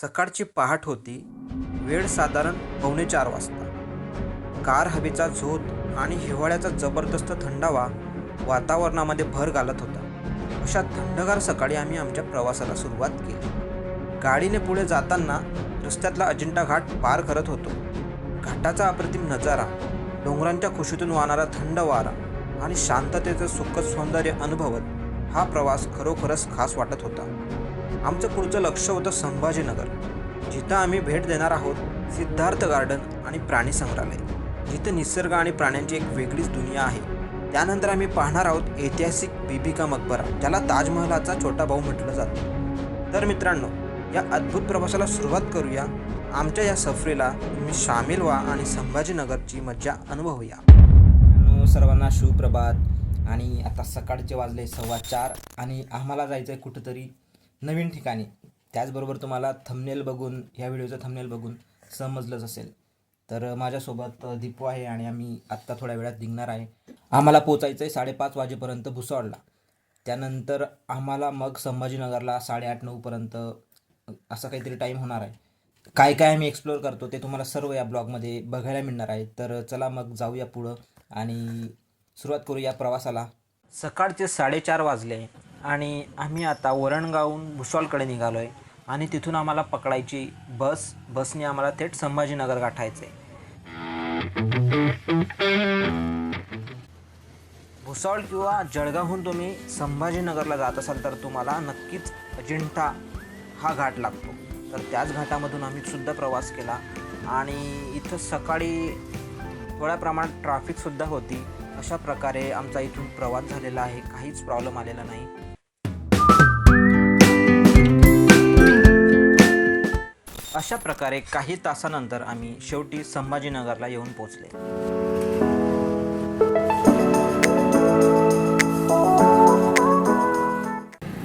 सकाळची पहाट होती. वेळ साधारण पावणे चार वाजता. कार हवेचा झोत आणि हिवाळ्याचा जबरदस्त थंडावा वातावरणामध्ये भर घालत होता. अशा थंडगार सकाळी आम्ही आमच्या प्रवासाला सुरुवात केली. गाडीने पुढे जाताना रस्त्यातला अजिंठा घाट पार करत होतो. घाटाचा अप्रतिम नजारा डोंगरांच्या खुशीतून वाहणारा थंड वारा आणि शांततेचं सुखद सौंदर्य अनुभवत हा प्रवास खरोखरच खास वाटत होता. आमचं पुढचं लक्ष होतं संभाजीनगर. जिथं आम्ही भेट देणार आहोत सिद्धार्थ गार्डन आणि प्राणी संग्रहालय. जिथं निसर्ग आणि प्राण्यांची एक वेगळीच दुनिया आहे. त्यानंतर आम्ही पाहणार आहोत ऐतिहासिक बीबिका मकबरा ज्याला ताजमहलाचा छोटा भाऊ म्हटलं जातं. तर मित्रांनो या अद्भुत प्रवासाला सुरुवात करूया. आमच्या या सफरीला तुम्ही सामील व्हा आणि संभाजीनगरची मज्जा अनुभवूया. सर्वांना सुप्रभात आणि आता सकाळचे वाजले सव्वा चार आणि आम्हाला जायचं आहे कुठंतरी नवीन ठिकाणी. त्याचबरोबर तुम्हाला थंबनेल बघून ह्या व्हिडिओचं थंबनेल बघून समजलंच असेल. तर माझ्यासोबत दीपू आहे आणि आम्ही आत्ता थोड्या वेळात निघणार आहे. आम्हाला पोचायचं आहे साडेपाच वाजेपर्यंत भुसावळला. त्यानंतर आम्हाला मग संभाजीनगरला साडेआठ नऊपर्यंत असा काहीतरी टाईम होणार आहे. काय काय आम्ही एक्सप्लोअर करतो ते तुम्हाला सर्व या ब्लॉगमध्ये बघायला मिळणार आहे. तर चला मग जाऊया पुढं आणि सुरुवात करूया प्रवासाला. सकाळचे साडेचार वाजले. आणि आम्ही आता वरणगावहून भुसावळकडे निघालो आहे आणि तिथून आम्हाला पकडायची बस बसने आम्हाला थेट संभाजीनगर गाठायचं आहे भुसावळ किंवा जळगावहून तुम्ही संभाजीनगरला जात असाल तर तुम्हाला नक्कीच अजिंठा हा घाट लागतो. तर त्याच घाटामधून आम्ही सुद्धा प्रवास केला आणि इथं सकाळी थोड्या प्रमाणात ट्रॅफिकसुद्धा होती. अशा प्रकारे आमचा इथून प्रवास झालेला आहे. काहीच प्रॉब्लेम आलेला नाही. अशा प्रकारे काही तासानंतर आम्ही शेवटी संभाजीनगरला येऊन पोचले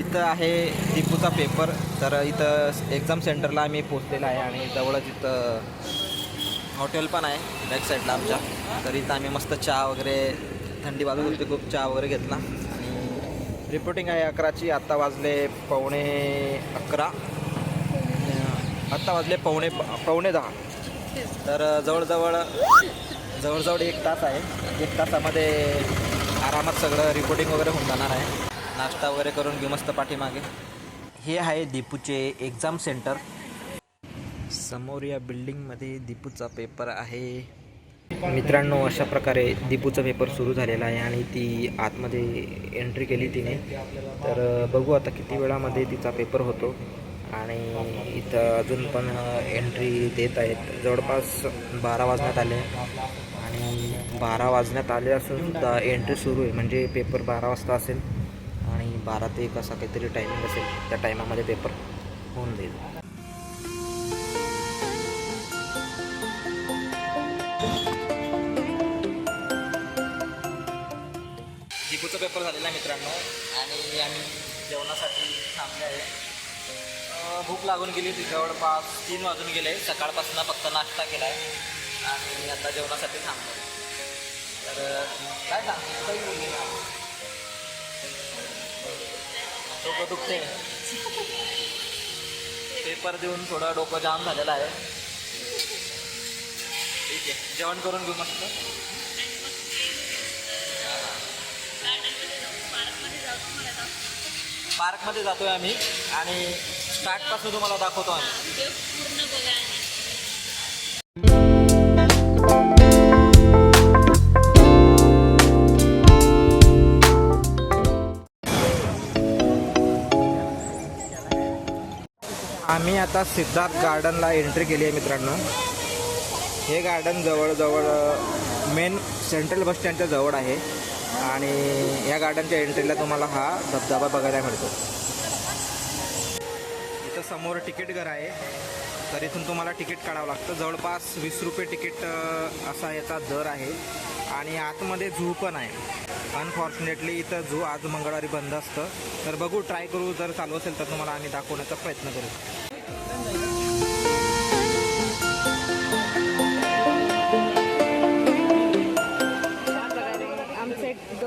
इथं आहे दीपूचा पेपर तर इथं एक्झाम सेंटरला आम्ही पोचलेला आहे आणि जवळच इथं हॉटेल पण आहे बॅक साईडला आमच्या. तर इथं आम्ही मस्त चहा वगैरे थंडी वाजत होती खूप चहा वगैरे घेतला. आणि रिपोर्टिंग आहे अकराची. आत्ता वाजले पावणे अकरा. आत्ता वाजले पावणे पावणे दहा. तर जवळजवळ जवळजवळ एक तास आहे. एक तासामध्ये आरामात सगळं रिपोर्टिंग वगैरे होऊन जाणार आहे. नाश्ता वगैरे करून घेऊ मस्त पाठीमागे. हे आहे दीपूचे एक्झाम सेंटर समोर या बिल्डिंगमध्ये दीपूचा पेपर आहे. मित्रांनो अशा प्रकारे दीपूचा पेपर सुरू झालेला आहे आणि ती आतमध्ये एंट्री केली तिने. तर बघू आता किती वेळामध्ये तिचा पेपर होतो. आणि इथं अजून पण एंट्री देत आहेत. जवळपास बारा वाजण्यात आले. आणि बारा वाजण्यात आले असून सुद्धा एंट्री सुरू आहे. म्हणजे पेपर बारा वाजता असेल आणि बारा ते एक असा काहीतरी टायमिंग असेल. त्या टायमामध्ये पेपर होऊन जाईल. पेपर झालेला मित्रांनो. आणि आम्ही जेवणासाठी थांबले आहे. भूक लागून गेली होती. जवळपास तीन वाजून गेले. सकाळपासून फक्त नाश्ता केला आहे आणि आता जेवणासाठी थांबलो तर काय सांगतो काही बोलली ना डोकं दुखते पेपर देऊन थोडं डोकं जाम झालेलं आहे. ठीक आहे. जेवण करून घेऊ मस्त. पार्कमध्ये जातोय आम्ही. आणि स्टार्टपासून तुम्हाला दाखवतो आम्ही. आम्ही आता सिद्धार्थ गार्डनला एंट्री केली आहे मित्रांनो. हे गार्डन जवळजवळ मेन सेंट्रल बस स्टँडच्या जवळ आहे. आणि या गार्डनच्या एंट्रीला तुम्हाला हा धबधबा बघायला मिळतो. इथं समोर तिकीट घर आहे. तर इथून तुम्हाला तिकीट काढावं लागतं. जवळपास वीस रुपये तिकीट असा याचा दर आहे. आणि आतमध्ये झू पण आहे. अनफॉर्च्युनेटली इथं झू आज मंगळवारी बंद असतं. तर बघू ट्राय करू. जर चालू असेल तर तुम्हाला आम्ही दाखवण्याचा प्रयत्न करू.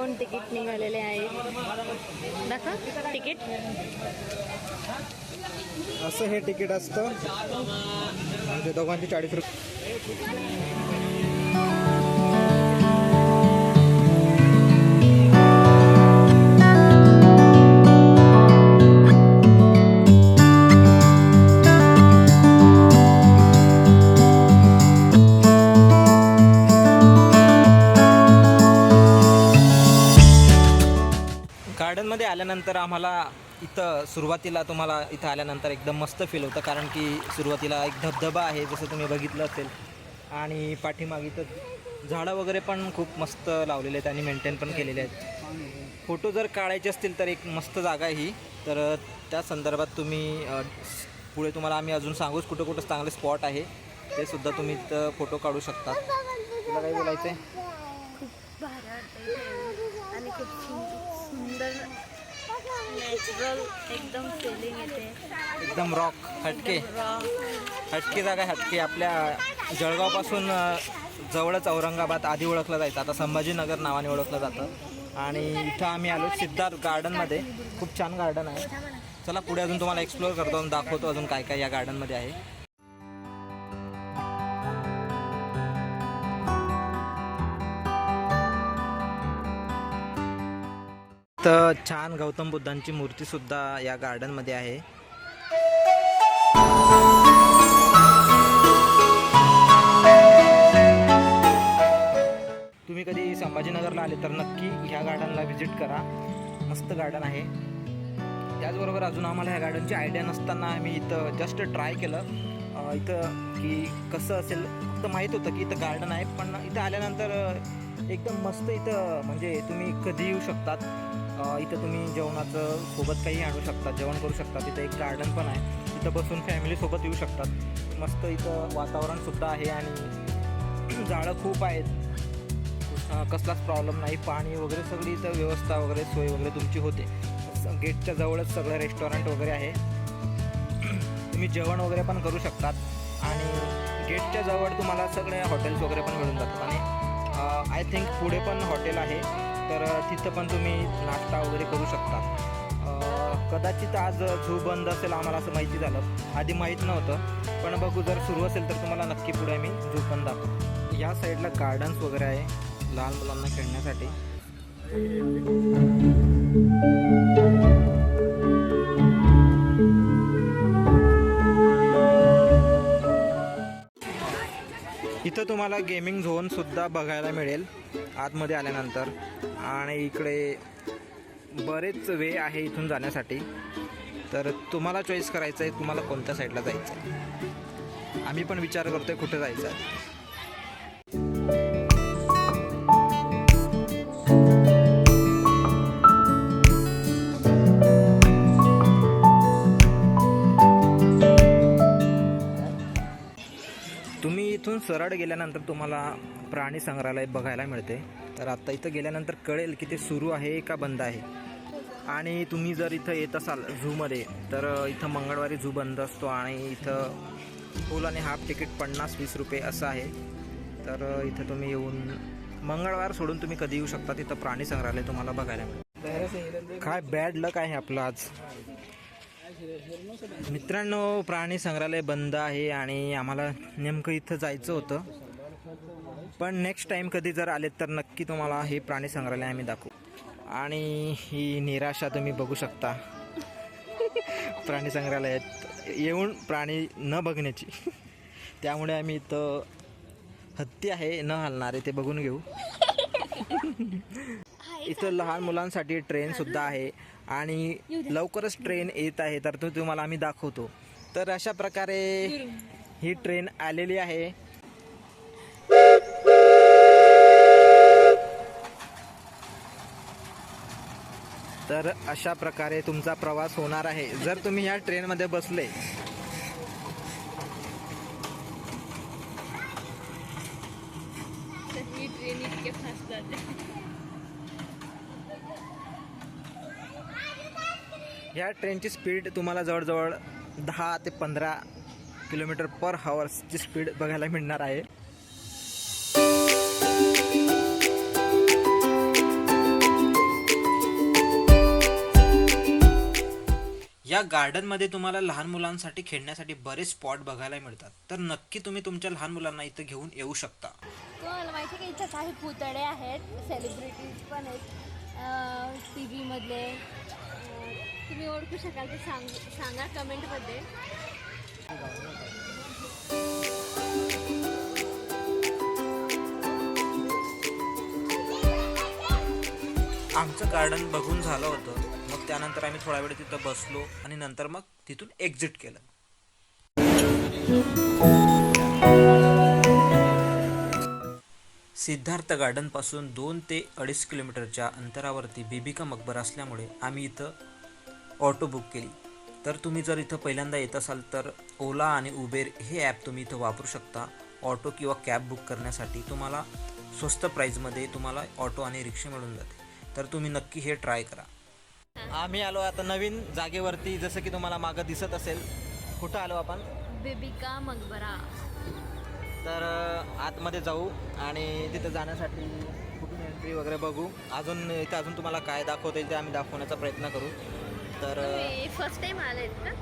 दोन तिकीट निघालेले आहेत. दाखवा तिकीट. असं हे तिकीट असतं. दोघांचे दोघांची चाळीस रुपये. आल्यानंतर आम्हाला इथं सुरुवातीला तुम्हाला इथं आल्यानंतर एकदम मस्त फील होतं कारण की सुरुवातीला एक धबधबा आहे जसं तुम्ही बघितलं असेल. आणि पाठीमागे इथं झाडं वगैरे पण खूप मस्त लावलेले आहेत आणि मेंटेन पण केलेले आहेत. फोटो जर काढायचे असतील तर एक मस्त जागा आहे ही. तर त्या संदर्भात तुम्ही पुढे तुम्हाला आम्ही अजून सांगूच कुठं कुठं चांगले स्पॉट आहे ते सुद्धा तुम्ही इथं फोटो काढू शकता. तुला काय बोलायचं आहे खूप भारी आणि खूप सुंदर नॅचरल एकदम फिलिंग येते. एकदम रॉक हटके. हटके जागा हटके. आपल्या जळगावपासून जवळच औरंगाबाद आधी ओळखलं जायचं. आता संभाजीनगर नावाने ओळखलं जातं. आणि इथं आम्ही आलो सिद्धार्थ गार्डनमध्ये. खूप छान गार्डन आहे. चला पुढे अजून तुम्हाला एक्सप्लोअर करतो आणि दाखवतो अजून काय काय या गार्डनमध्ये आहे. तर छान गौतम बुद्धांची मूर्ती सुद्धा या गार्डनमध्ये आहे. तुम्ही कधी संभाजीनगरला आले तर नक्की ह्या गार्डनला व्हिजिट करा. मस्त गार्डन आहे. त्याचबरोबर अजून आम्हाला ह्या गार्डनची आयडिया नसताना आम्ही इथं जस्ट ट्राय केलं. इथं की कसं असेल फक्त माहीत होतं की इथं गार्डन आहे पण इथं आल्यानंतर एकदम मस्त इथं म्हणजे तुम्ही कधी येऊ शकतात. इथं तुम्ही जेवणाचं सोबत काही आणू शकता जेवण करू शकता. तिथं एक गार्डन पण आहे. तिथं बसून फॅमिलीसोबत येऊ शकतात. मस्त इथं वातावरणसुद्धा आहे आणि झाडं खूप आहेत. कसलाच प्रॉब्लेम नाही. पाणी वगैरे सगळी इथं व्यवस्था वगैरे सोय वगैरे तुमची होते. गेटच्या जवळच सगळं रेस्टॉरंट वगैरे आहे. तुम्ही जेवण वगैरे पण करू शकतात. आणि गेटच्या जवळ तुम्हाला सगळे हॉटेल्स वगैरे पण मिळून जातात. आणि आय थिंक पुढे पण हॉटेल आहे. तर तिथं पण तुम्ही नाश्ता वगैरे करू शकता. कदाचित आज झू बंद असेल आम्हाला असं माहिती झालं. आधी माहीत नव्हतं. पण बघू जर सुरू असेल तर तुम्हाला नक्की पुढे मी झू पण दाखवतो या साईडला गार्डन्स वगैरे आहे लहान मुलांना खेळण्यासाठी. इथं तुम्हाला गेमिंग झोन सुद्धा बघायला मिळेल. आतमध्ये आल्यानंतर आणि इकडे बरेच वे आहे इथून जाण्यासाठी. तर तुम्हाला चॉईस करायचं आहे तुम्हाला कोणत्या साईडला जायचं आहे आम्ही पण विचार करतो आहे कुठे जायचं आहे. इथून सरळ गेल्यानंतर तुम्हाला प्राणी संग्रहालय बघायला मिळते. तर आता इथं गेल्यानंतर कळेल की ते सुरू आहे का बंद आहे. आणि तुम्ही जर इथं येत असाल झूमध्ये तर इथं मंगळवारी झू बंद असतो आणि इथं फुल आणि हाफ तिकीट पन्नास वीस रुपये असं आहे. तर इथं तुम्ही येऊन मंगळवार सोडून तुम्ही कधी येऊ शकता तिथं प्राणी संग्रहालय तुम्हाला बघायला मिळेल. काय बॅड लक आहे आपलं आज? मित्रांनो प्राणी संग्रहालय बंद आहे आणि आम्हाला नेमकं इथं जायचं होतं. पण नेक्स्ट टाईम कधी जर आले तर नक्की तुम्हाला हे प्राणी संग्रहालय आम्ही दाखवू. आणि ही निराशा तुम्ही बघू शकता. प्राणी संग्रहालयात येऊन प्राणी न बघण्याची. त्यामुळे आम्ही इथं हत्ती आहे न हलणारे ते बघून घेऊ. इथं लहान मुलांसाठी ट्रेन सुद्धा आहे. आणि लवकरच ट्रेन येत आहे तर तो तुम्हाला आम्ही दाखवतो. तर अशा प्रकारे ही ट्रेन आलेली आहे. तर अशा प्रकारे तुमचा प्रवास होणार आहे. जर तुम्ही या ट्रेनमध्ये बसले ही ट्रेन इतके फास्ट जाते ह्या ट्रेनची स्पीड तुम्हाला जवळजवळ दहा ते पंधरा किलोमीटर पर हवर्सची स्पीड बघायला मिळणार आहे. या गार्डनमध्ये तुम्हाला लहान मुलांसाठी खेळण्यासाठी बरेच स्पॉट बघायला मिळतात. तर नक्की तुम्ही तुमच्या लहान मुलांना इथं घेऊन येऊ शकता. माहिती की इथं काही पुतळे आहेत सेलिब्रिटीज पण आहेत. टी व्हीमधले तुम्ही ओळखू शकाल ते सांग सांगा कमेंटमध्ये. आमचं गार्डन बघून झालं होतं. मग त्यानंतर आम्ही थोडा वेळ तिथं बसलो आणि नंतर मग तिथून एक्झिट केलं. सिद्धार्थ गार्डनपासून दोन ते अडीच किलोमीटरच्या अंतरावरती बेबिका मकबर असल्यामुळे आम्ही इथं ऑटो बुक केली. तर तुम्ही जर इथं पहिल्यांदा येत असाल तर ओला आणि उबेर हे ॲप तुम्ही इथं वापरू शकता. ऑटो किंवा कॅब बुक करण्यासाठी तुम्हाला स्वस्त प्राईजमध्ये तुम्हाला ऑटो आणि रिक्षा मिळून जाते. तर तुम्ही नक्की हे ट्राय करा. आम्ही आलो आता नवीन जागेवरती. जसं की तुम्हाला मागं दिसत असेल. कुठं आलो आपण? बेबिका मकबरा. तर आतमध्ये जाऊ आणि तिथं जाण्यासाठी कुठून एंट्री वगैरे बघू. अजून इथं अजून तुम्हाला काय दाखवता येईल ते आम्ही दाखवण्याचा प्रयत्न करू. तर फर्स्ट टाइम आले का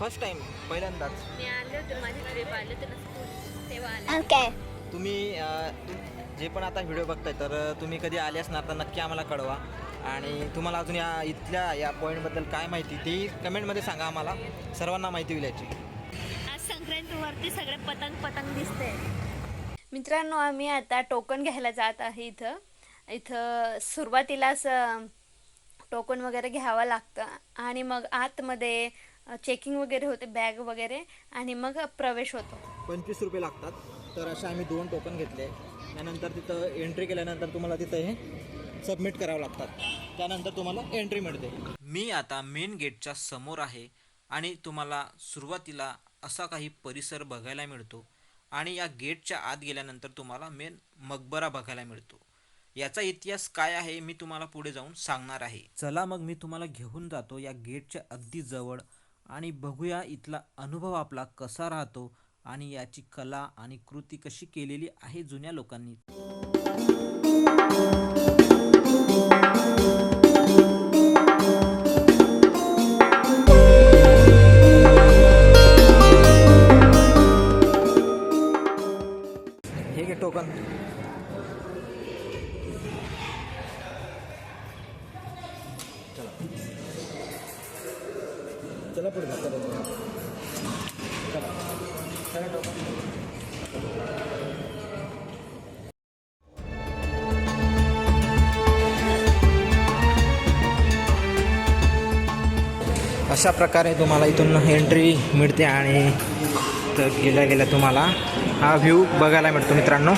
फर्स्ट टाइम पहिल्यांदाच. मी आले होते माझी ट्रिप आले होते ना स्कूल तेव्हा आले. तुम्ही अ, तुम- जे पण आता व्हिडिओ बघताय तर अ, तुम्ही कधी आले असणार तर नक्की आम्हाला कळवा. आणि तुम्हाला अजून या इथल्या या पॉईंटबद्दल काय माहिती ती कमेंटमध्ये सांगा आम्हाला. सर्वांना माहिती होईल याची. आज संक्रांतीवरती सगळे पतंग पतंग दिसते मित्रांनो आम्ही आता टोकन घ्यायला जात आहे इथं. इथं सुरुवातीलाच अं, टोकन वगैरे घ्यावं लागतं. आणि मग आतमध्ये चेकिंग वगैरे होते बॅग वगैरे आणि मग प्रवेश होतो. पंचवीस रुपये लागतात. तर असे आम्ही दोन टोकन घेतले. त्यानंतर तिथं एंट्री केल्यानंतर तुम्हाला तिथं हे सबमिट करावं लागतात. त्यानंतर तुम्हाला एंट्री मिळते. मी आता मेन गेटच्या समोर आहे आणि तुम्हाला सुरुवातीला असा काही परिसर बघायला मिळतो आणि या गेटच्या आत गेल्यानंतर तुम्हाला मेन मकबरा बघायला मिळतो. याचा इतिहास काय आहे मी तुम्हाला पुढे जाऊन सांगणार आहे. चला मग मी तुम्हाला घेऊन जातो या गेटच्या अगदी जवळ आणि बघूया इथला अनुभव आपला कसा राहतो आणि याची कला आणि कृती कशी केलेली आहे जुन्या लोकांनी. अशा प्रकारे तुम्हाला इथून एंट्री मिळते आणि तर गेल्या गेल्या तुम्हाला हा व्ह्यू बघायला मिळतो मित्रांनो.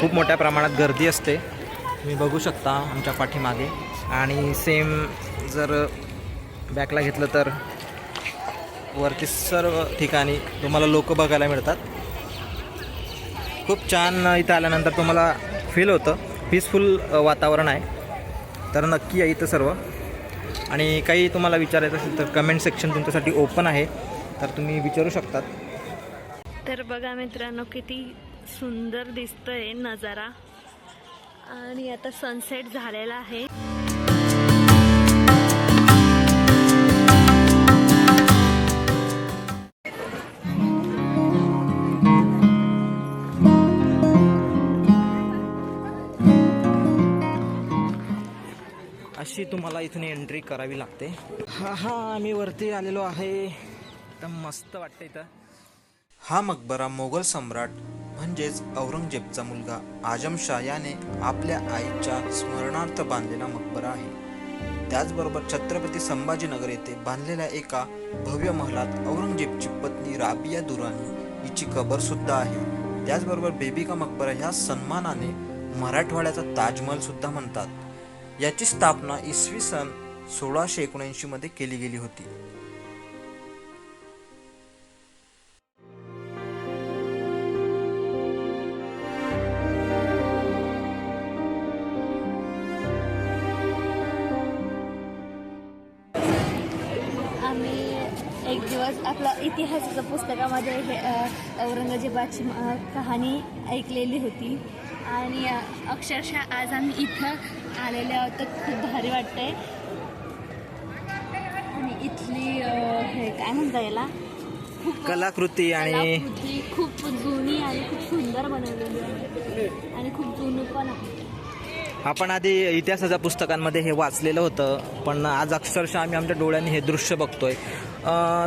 खूप मोठ्या प्रमाणात गर्दी असते. तुम्ही बघू शकता आमच्या पाठीमागे. आणि सेम जर बॅकला घेतलं तर वरती सर्व ठिकाणी तुम्हाला लोक बघायला मिळतात. खूप छान इथं आल्यानंतर तुम्हाला फील होतं. पीसफुल वातावरण आहे. तर नक्की या इथं सर्व. आणि काही तुम्हाला विचारायचं असेल तर कमेंट सेक्शन तुमच्यासाठी ओपन आहे. तर तुम्ही विचारू शकतात. तर बघा मित्रांनो किती सुंदर दिसतंय नजारा. आणि आता सनसेट झालेला आहे. अशी तुम्हाला इथून एंट्री करावी लागते. हा हा आम्ही वरती आलेलो आहे. एकदम मस्त वाटतं इथं. हा मकबरा मोगल सम्राट म्हणजेच औरंगजेबचा मुलगा आजमशाह याने आपल्या आईच्या स्मरणार्थ बांधलेला मकबरा आहे. त्याचबरोबर छत्रपती संभाजीनगर येथे बांधलेल्या एका भव्य महलात औरंगजेबची पत्नी राबिया दुरानी हिची कबर सुद्धा आहे. त्याचबरोबर बेबिका मकबरा ह्या सन्मानाने मराठवाड्याचा ताजमहल सुद्धा म्हणतात. याची स्थापना इसवी सन सोळाशे एकोणऐंशी मध्ये केली गेली होती. आम्ही एक दिवस आपला इतिहासाच्या पुस्तकामध्ये हे औरंगजेबाची कहाणी ऐकलेली होती. आणि अक्षरशः आज आम्ही इथं आलेले आहोत तर खूप भारी वाटतंय. आणि इथली हे काय म्हणता याला? कलाकृती आणि कलाकृती खूप जुनी आणि खूप सुंदर बनवलेली आहे. आणि खूप जुनं पण आहे. आपण आधी इतिहासाच्या पुस्तकांमध्ये हे वाचलेलं होतं पण आज अक्षरशः आम्ही आमच्या डोळ्यांनी हे दृश्य बघतोय.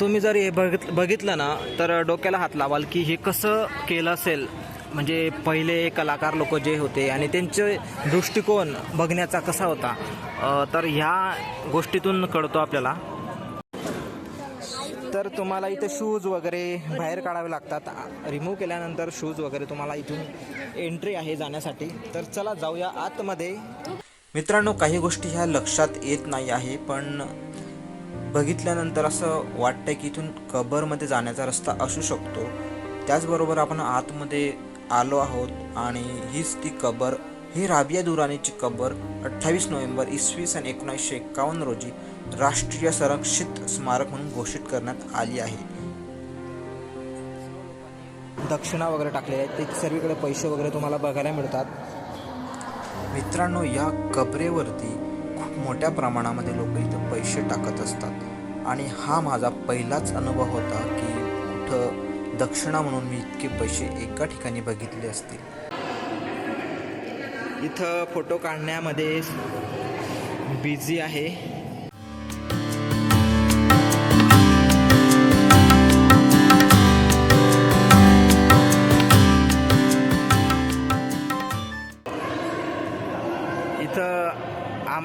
तुम्ही जर हे बघित बघितलं ना तर डोक्याला हात लावाल की हे कसं केलं असेल? म्हणजे पहिले कलाकार लोक जे होते आणि त्यांचे दृष्टिकोन बघण्याचा कसा होता तर ह्या गोष्टीतून कळतो आपल्याला. तर तुम्हाला इथे शूज वगैरे बाहेर काढावे लागतात. रिमूव्ह केल्यानंतर शूज वगैरे तुम्हाला इथून एंट्री आहे जाण्यासाठी. तर चला जाऊया आतमध्ये. मित्रांनो काही गोष्टी ह्या लक्षात येत नाही आहे पण बघितल्यानंतर असं वाटतं की इथून कबरमध्ये जाण्याचा रस्ता असू शकतो. त्याचबरोबर आपण आतमध्ये आलो आहोत आणि हीच ती कबर ही राबिया दुरानीची कबर अठ्ठावीस नोव्हेंबर इसवी सन एकोणीसशे एकावन्न रोजी राष्ट्रीय संरक्षित स्मारक म्हणून घोषित करण्यात आली आहे. दक्षिणा वगैरे टाकलेल्या आहेत. ते सर्वीकडे पैसे वगैरे तुम्हाला बघायला मिळतात. मित्रांनो या कबरेवरती खूप मोठ्या प्रमाणामध्ये लोक इथं पैसे टाकत असतात. आणि हा माझा पहिलाच अनुभव होता की कुठं दक्षिणा म्हणून मी इतके पैसे एका ठिकाणी बघितले असतील. इथं फोटो काढण्यामध्ये बिझी आहे.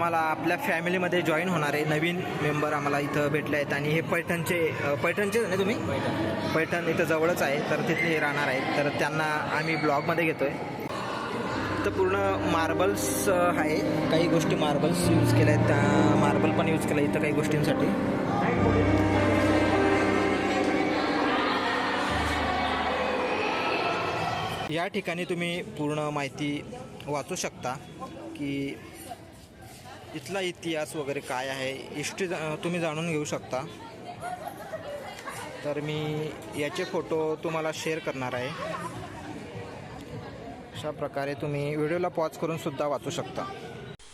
आम्हाला आपल्या फॅमिलीमध्ये जॉईन होणारे नवीन मेंबर आम्हाला इथं भेटले आहेत आणि हे पैठणचे पैठणचेच पैठणचे ना तुम्ही? पैठण इथं जवळच आहे तर तिथे राहणार आहेत. तर त्यांना आम्ही ब्लॉगमध्ये घेतो आहे तर पूर्ण मार्बल्स आहे. काही गोष्टी मार्बल्स यूज केल्या आहेत. त्या मार्बल पण यूज केलं इथं काही गोष्टींसाठी. या ठिकाणी तुम्ही पूर्ण माहिती वाचू शकता की इथला इतिहास वगैरे काय आहे हिस्ट्री तुम्ही जाणून घेऊ शकता. तर मी याचे फोटो तुम्हाला शेअर करणार आहे. अशा प्रकारे तुम्ही व्हिडिओला पॉज करून सुद्धा वाचू शकता.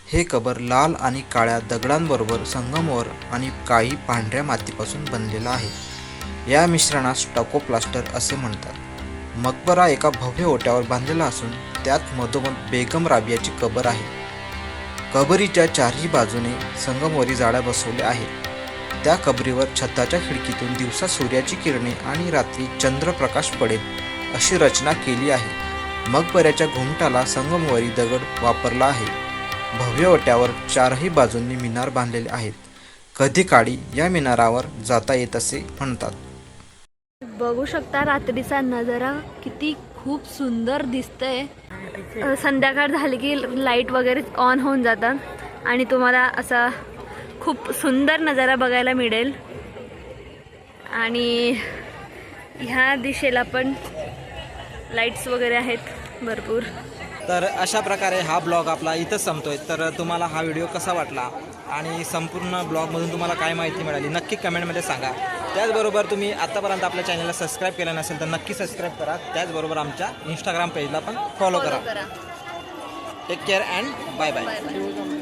हे कबर लाल आणि काळ्या दगडांबरोबर संगमवर आणि काही पांढऱ्या मातीपासून बनलेला आहे. या मिश्रणास टकोप्लास्टर असे म्हणतात. मकबरा एका भव्य ओट्यावर बांधलेला असून त्यात मधोमध बेगम राबियाची कबर आहे. कबरीच्या चारही बाजूने संगमवरी जाळ्या बसवल्या आहेत. त्या कबरीवर छताच्या खिडकीतून दिवसा सूर्याची किरणे आणि रात्री चंद्रप्रकाश पडेल अशी रचना केली आहे. मगबऱ्याच्या घुमटाला संगमवरी दगड वापरला आहे. भव्य ओट्यावर चारही बाजूंनी मिनार बांधलेले आहेत. कधी काळी या मिनारावर जाता येत असे म्हणतात. बघू शकता रात्रीचा नजारा किती खूप सुंदर दिसतंय. संध्याकाळ झाली की लाइट वगैरे ऑन होऊन जातात आणि तुम्हाला असा खूप सुंदर नजारा बघायला मिळेल. आणि ह्या दिशेला पण लाईट्स वगैरे आहेत भरपूर. तर अशा प्रकारे हा ब्लॉग आपला इथंच संपतोय. तर तुम्हाला हा व्हिडिओ कसा वाटला आणि संपूर्ण ब्लॉगमधून तुम्हाला काय माहिती मिळाली नक्की कमेंटमध्ये सांगा. त्याचबरोबर तुम्ही आत्तापर्यंत आपल्या चॅनलला सबस्क्राईब केलं नसेल तर नक्की सबस्क्राईब करा. त्याचबरोबर आमच्या इंस्टाग्राम पेजला पण फॉलो करा. Take care and bye bye